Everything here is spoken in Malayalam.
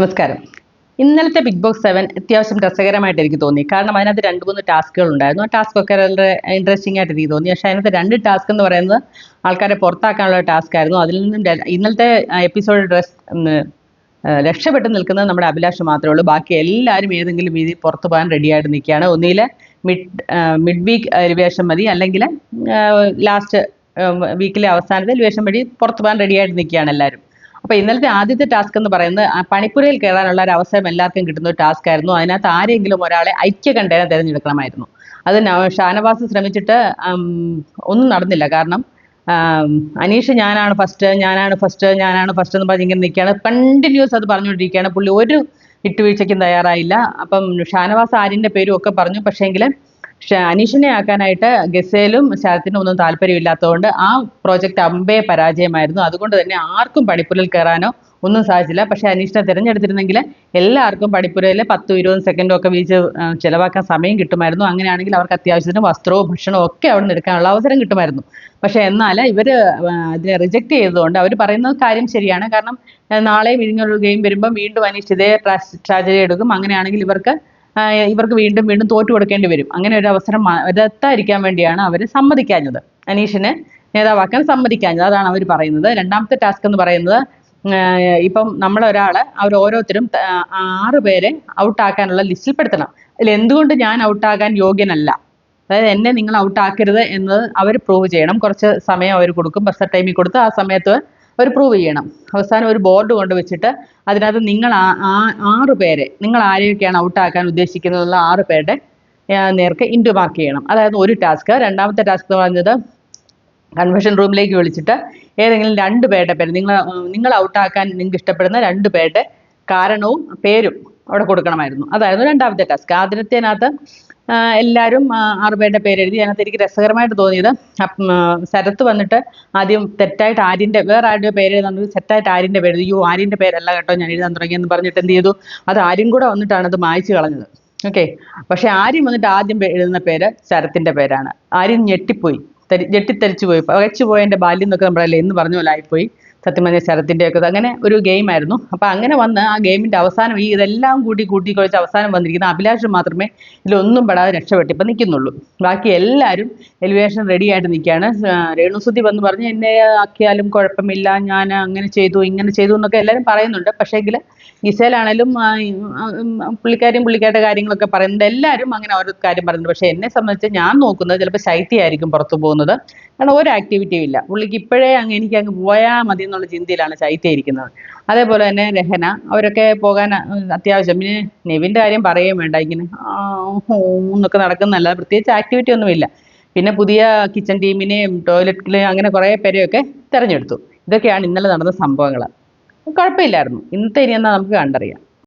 നമസ്കാരം. ഇന്നലത്തെ ബിഗ് ബോസ് സെവൻ അത്യാവശ്യം രസകരമായിട്ട് എനിക്ക് തോന്നി. കാരണം അതിനകത്ത് രണ്ട് മൂന്ന് ടാസ്കുകൾ ഉണ്ടായിരുന്നു. ആ ടാസ്ക് ഒക്കെ വളരെ ഇൻട്രസ്റ്റിംഗ് ആയിട്ട് എനിക്ക് തോന്നി. പക്ഷേ അതിനകത്ത് രണ്ട് ടാസ്ക് എന്ന് പറയുന്നത് ആൾക്കാരെ പുറത്താക്കാനുള്ള ടാസ്ക് ആയിരുന്നു. അതിൽ നിന്നും ഇന്നലത്തെ എപ്പിസോഡ് ഡ്രസ് രക്ഷപ്പെട്ട് നിൽക്കുന്നത് നമ്മുടെ അഭിലാഷ് മാത്രമേ ഉള്ളൂ. ബാക്കി എല്ലാവരും ഏതെങ്കിലും രീതി പുറത്തു പോകാൻ റെഡിയായിട്ട് നിൽക്കുകയാണ്. ഒന്നിൽ മിഡ് മിഡ് വീക്ക് എലിവേഷൻ മതി. അല്ലെങ്കിൽ ലാസ്റ്റ് വീക്കിലെ അവസാനത്തെ എലിവേഷൻ വഴി പുറത്തു പോകാൻ റെഡിയായിട്ട് നിൽക്കുകയാണ് എല്ലാവരും. അപ്പോൾ ഇന്നലത്തെ ആദ്യത്തെ ടാസ്ക് എന്ന് പറയുന്നത് പണിപ്പുരയിൽ കയറാനുള്ള ഒരു അവസരം എല്ലാവർക്കും കിട്ടുന്ന ഒരു ടാസ്ക് ആയിരുന്നു. അതിനകത്ത് ആരെങ്കിലും ഒരാളെ ഐക്യകണ്ഠേന തിരഞ്ഞെടുക്കണമായിരുന്നു. അത് നവ- ഷാനവാസ് ശ്രമിച്ചിട്ട് ഒന്നും നടന്നില്ല. കാരണം അനീഷ് ഞാനാണ് ഫസ്റ്റ് ഞാനാണ് ഫസ്റ്റ് ഞാനാണ് ഫസ്റ്റ് എന്ന് പറഞ്ഞ് ഇങ്ങനെ നിൽക്കുകയാണ്. കണ്ടിന്യൂസ് അത് പറഞ്ഞുകൊണ്ടിരിക്കുകയാണ്. പുള്ളി ഒരു വിട്ടുവീഴ്ചയ്ക്കും തയ്യാറായില്ല. അപ്പം ഷാനവാസ് ആര്യന്റെ പേരും ഒക്കെ പറഞ്ഞു. പക്ഷേങ്കിൽ അനീഷിനെ ആക്കാനായിട്ട് ഗസേലും ശരത്തിനും ഒന്നും താല്പര്യമില്ലാത്തതുകൊണ്ട് ആ പ്രോജക്റ്റ് അമ്പേ പരാജയമായിരുന്നു. അതുകൊണ്ട് തന്നെ ആർക്കും പണിപ്പുരയിൽ കയറാനോ ഒന്നും സാധിച്ചില്ല. പക്ഷേ അനീഷിനെ തിരഞ്ഞെടുത്തിരുന്നെങ്കിൽ എല്ലാവർക്കും പണിപ്പുരയിൽ പത്തും ഇരുപതും സെക്കൻഡും ഒക്കെ വീച്ച് ചിലവാക്കാൻ സമയം കിട്ടുമായിരുന്നു. അങ്ങനെയാണെങ്കിൽ അവർക്ക് അത്യാവശ്യത്തിന് വസ്ത്രവും ഭക്ഷണവും ഒക്കെ അവിടെ നിന്ന് എടുക്കാനുള്ള അവസരം കിട്ടുമായിരുന്നു. പക്ഷേ എന്നാൽ ഇവർ അതിനെ റിജക്റ്റ് ചെയ്തതുകൊണ്ട് അവർ പറയുന്ന കാര്യം ശരിയാണ്. കാരണം നാളെയും ഗെയിം വരുമ്പോൾ വീണ്ടും അനീഷ് ഇതേ ട്രാജഡി എടുക്കും. അങ്ങനെയാണെങ്കിൽ ഇവർക്ക് ഇവർക്ക് വീണ്ടും വീണ്ടും തോറ്റു കൊടുക്കേണ്ടി വരും. അങ്ങനെ ഒരു അവസരം മ- വേണ്ടിയാണ് അവർ സമ്മതിക്കാഞ്ഞത്. അനീഷിനെ നേതാവാക്കാൻ സമ്മതിക്കാഞ്ഞത്. അതാണ് അവർ പറയുന്നത്. രണ്ടാമത്തെ ടാസ്ക് എന്ന് പറയുന്നത് ഇപ്പം നമ്മളൊരാൾ അവർ ഓരോരുത്തരും ആറ് പേരെ ഔട്ടാക്കാനുള്ള ലിസ്റ്റിൽ പെടുത്തണം. അതിൽ എന്തുകൊണ്ട് ഞാൻ ഔട്ടാകാൻ യോഗ്യനല്ല? അതായത് എന്നെ നിങ്ങൾ ഔട്ടാക്കരുത് എന്നത് അവർ പ്രൂവ് ചെയ്യണം. കുറച്ച് സമയം അവർ കൊടുക്കും. ബസ് ടൈമിൽ കൊടുത്ത് ആ സമയത്ത് അവർ പ്രൂവ് ചെയ്യണം. അവസാനം ഒരു ബോർഡ് കൊണ്ട് വെച്ചിട്ട് അതിനകത്ത് നിങ്ങൾ ആറ് പേരെ നിങ്ങൾ ആരെയൊക്കെയാണ് ഔട്ടാക്കാൻ ഉദ്ദേശിക്കുന്നതെന്നുള്ള ആറ് പേരുടെ നേർക്ക് ഇന്റു മാർക്ക് ചെയ്യണം. അതായത് ഒരു ടാസ്ക് രണ്ടാമത്തെ ടാസ്ക് എന്ന് പറഞ്ഞത് കൺവെൻഷൻ റൂമിലേക്ക് വിളിച്ചിട്ട് ഏതെങ്കിലും രണ്ട് പേരുടെ പേര് നിങ്ങൾ നിങ്ങൾ ഔട്ടാക്കാൻ നിങ്ങൾക്ക് ഇഷ്ടപ്പെടുന്ന രണ്ട് പേരുടെ കാരണവും പേരും അവിടെ കൊടുക്കണമായിരുന്നു. അതായിരുന്നു രണ്ടാമത്തെ ടാസ്ക് ആദ്യത്തേനകത്ത് എല്ലാവരും ആറുപേരുടെ പേരെഴുതി അതിനകത്ത് എനിക്ക് രസകരമായിട്ട് തോന്നിയത്. ശരത്ത് വന്നിട്ട് ആദ്യം തെറ്റായിട്ട് ആര്യന്റെ വേറെ ആരുടെ പേര് എഴുതാൻ തെറ്റായിട്ട് ആര്യന്റെ പേര്. അയ്യോ ആര്യന്റെ പേരല്ല കേട്ടോ ഞാൻ എഴുതാൻ തുടങ്ങിയെന്ന് പറഞ്ഞിട്ട് എന്ത് ചെയ്തു? അത് ആര്യം കൂടെ വന്നിട്ടാണ് അത് മായ്ച്ചു കളഞ്ഞത്. ഓക്കെ? പക്ഷെ ആര്യം വന്നിട്ട് ആദ്യം എഴുതുന്ന പേര് ശരത്തിന്റെ പേരാണ്. ആര്യം ഞെട്ടിപ്പോയി. തെരി ഞെട്ടിത്തെരിച്ചു പോയി. പകച്ചു പോയതിന്റെ ബാല്യം എന്നൊക്കെ നമ്മളല്ലേ എന്ന് പറഞ്ഞ പോലെ ആയിപ്പോയി. സത്യം പറഞ്ഞ ശരത്തിന്റെ ഒക്കെ അങ്ങനെ ഒരു ഗെയിം ആയിരുന്നു. അപ്പോൾ അങ്ങനെ വന്ന് ആ ഗെയിമിന്റെ അവസാനം ഈ ഇതെല്ലാം കൂട്ടി കൂട്ടി കുഴച്ച് അവസാനം വന്നിരിക്കുന്ന അഭിലാഷ് മാത്രമേ ഇതിലൊന്നും പെടാതെ രക്ഷപ്പെട്ട് ഇപ്പം നിൽക്കുന്നുള്ളൂ. ബാക്കി എല്ലാവരും എലിവേഷൻ റെഡി ആയിട്ട് നിൽക്കുകയാണ്. രേണുസുതി വന്ന് പറഞ്ഞ് എന്നെ ആക്കിയാലും കുഴപ്പമില്ല ഞാൻ അങ്ങനെ ചെയ്തു ഇങ്ങനെ ചെയ്തു എന്നൊക്കെ എല്ലാവരും പറയുന്നുണ്ട്. പക്ഷേങ്കിൽ ഗിസേലാണേലും പുള്ളിക്കാരും പുള്ളിക്കാരുടെ കാര്യങ്ങളൊക്കെ പറയുന്നുണ്ട്. എല്ലാവരും അങ്ങനെ ഓരോ കാര്യം പറയുന്നുണ്ട്. പക്ഷേ എന്നെ സംബന്ധിച്ച് ഞാൻ നോക്കുന്നത് ചിലപ്പോൾ ശൈത്യമായിരിക്കും പുറത്തു പോകുന്നത്. കാരണം ഒരു ആക്ടിവിറ്റിയും ഇല്ല. പുള്ളിക്ക് ഇപ്പോഴേ അങ്ങ് എനിക്ക് അങ്ങ് പോയാൽ മതി എന്നുള്ള ചിന്തയിലാണ് ശൈത്യ ഇരിക്കുന്നത്. അതേപോലെ തന്നെ രഹന അവരൊക്കെ പോകാൻ അത്യാവശ്യം. പിന്നെ നെവിന്റെ കാര്യം പറയുകയും വേണ്ട ഇങ്ങനെ എന്നൊക്കെ നടക്കുന്നല്ല പ്രത്യേകിച്ച് ആക്ടിവിറ്റി ഒന്നുമില്ല പിന്നെ പുതിയ കിച്ചൺ ടീമിനെയും ടോയ്ലറ്റിലെയും അങ്ങനെ കുറേ പേരെയൊക്കെ തിരഞ്ഞെടുത്തു. ഇതൊക്കെയാണ് ഇന്നലെ നടന്ന സംഭവങ്ങൾ കുഴപ്പമില്ലായിരുന്നു. ഇന്നത്തെ ഇനി എന്നാൽ നമുക്ക് കണ്ടറിയാം.